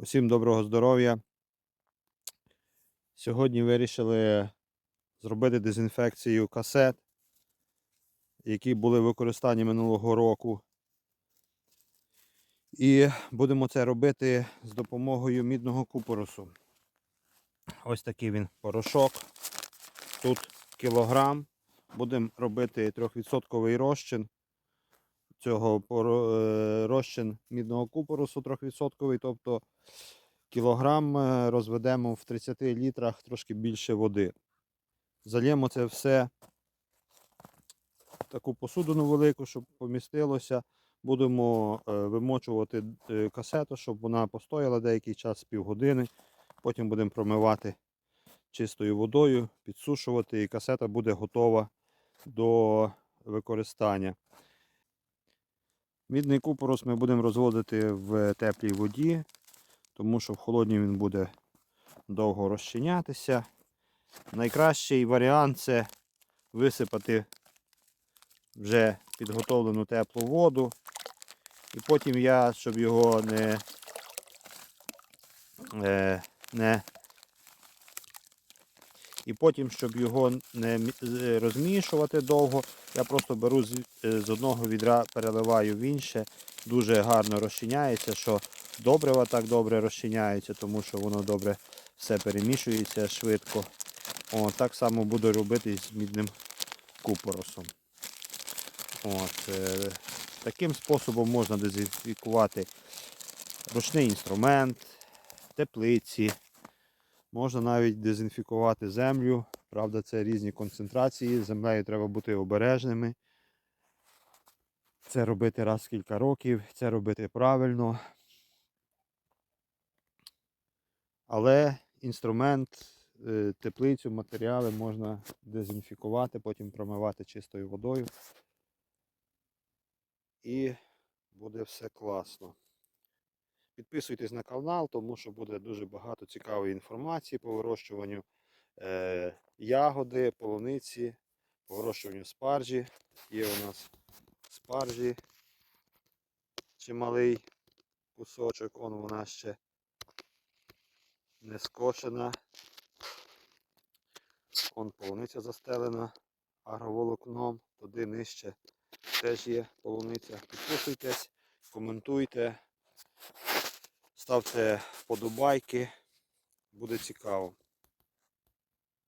Усім доброго здоров'я. Сьогодні вирішили зробити дезінфекцію касет, які були використані минулого року. І будемо це робити з допомогою мідного купоросу. Ось такий він порошок. Тут кілограм. Будемо робити 3% розчин цього е, розчин мідного купоросу 3%, тобто кілограм е, розведемо в 30 літрах трошки більше води. Зальємо це все в таку посудину велику, щоб помістилося. Будемо е, вимочувати касету, щоб вона постояла деякий час, півгодини. Потім будемо промивати чистою водою, підсушувати, і касета буде готова до використання. Мідний купорос ми будемо розводити в теплій воді, тому що в холодній він буде довго розчинятися. Найкращий варіант це висипати вже підготовлену теплу воду. І потім я, щоб його не, е, не і потім, щоб його не е, розмішувати довго, я просто беру е, з одного відра, переливаю в інше. Дуже гарно розчиняється, що добрива так добре розчиняється, тому що воно добре все перемішується швидко. О, так само буду робити з мідним купоросом. От, е, таким способом можна дезінфікувати ручний інструмент, теплиці. Можна навіть дезінфікувати землю. Правда, це різні концентрації. З землею треба бути обережними. Це робити раз в кілька років, це робити правильно. Але інструмент, е, теплицю, матеріали можна дезінфікувати, потім промивати чистою водою. І буде все класно. Підписуйтесь на канал, тому що буде дуже багато цікавої інформації по вирощуванню е, ягоди, полуниці, по вирощуванню спаржі. Є у нас спаржі чималий кусочок, он вона ще не скошена. Он полуниця застелена агроволокном, туди нижче теж є полуниця. Підписуйтесь, коментуйте. Ставте вподобайки, буде цікаво.